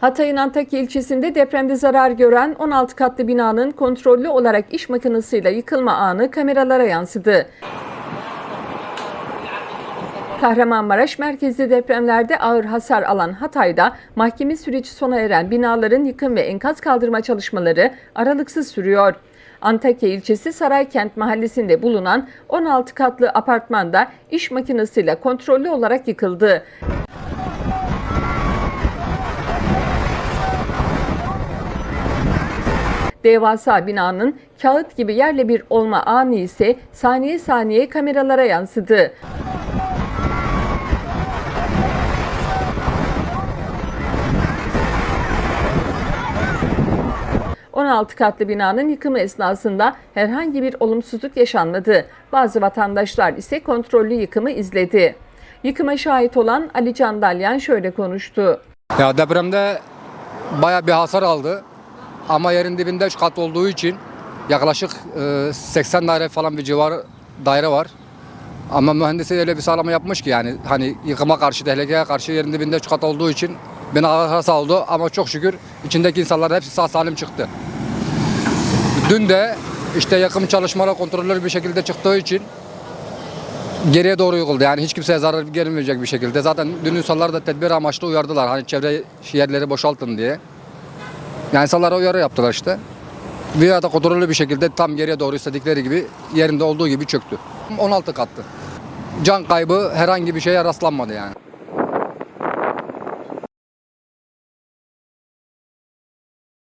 Hatay'ın Antakya ilçesinde depremde zarar gören 16 katlı binanın kontrollü olarak iş makinesiyle yıkılma anı kameralara yansıdı. Kahramanmaraş merkezli depremlerde ağır hasar alan Hatay'da mahkeme süreci sona eren binaların yıkım ve enkaz kaldırma çalışmaları aralıksız sürüyor. Antakya ilçesi Saraykent mahallesinde bulunan 16 katlı apartmanda iş makinesiyle kontrollü olarak yıkıldı. Devasa binanın kağıt gibi yerle bir olma anı ise saniye saniye kameralara yansıdı. ...16 katlı binanın yıkımı esnasında herhangi bir olumsuzluk yaşanmadı. Bazı vatandaşlar ise kontrollü yıkımı izledi. Yıkıma şahit olan Ali Can Dalyan şöyle konuştu. Ya depremde baya bir hasar aldı. Ama yerin dibinde 3 kat olduğu için yaklaşık e, 80 daire falan bir civar daire var. Ama mühendisi öyle bir sağlama yapmış ki yani hani yıkıma karşı, tehlikeye karşı yerin dibinde 3 kat olduğu için bina hasar oldu ama çok şükür içindeki insanlar hepsi sağ salim çıktı. Dün de işte yakım çalışmaları kontrollü bir şekilde çıktığı için geriye doğru yıkıldı. Yani hiç kimseye zarar gelmeyecek bir şekilde. Zaten dün insanlar da tedbir amaçlı uyardılar. Hani çevre yerleri boşaltın diye. Yani insanlara uyarı yaptılar işte. Bir da kontrollü bir şekilde tam geriye doğru istedikleri gibi yerinde olduğu gibi çöktü. 16 kattı. Can kaybı herhangi bir şeye rastlanmadı yani.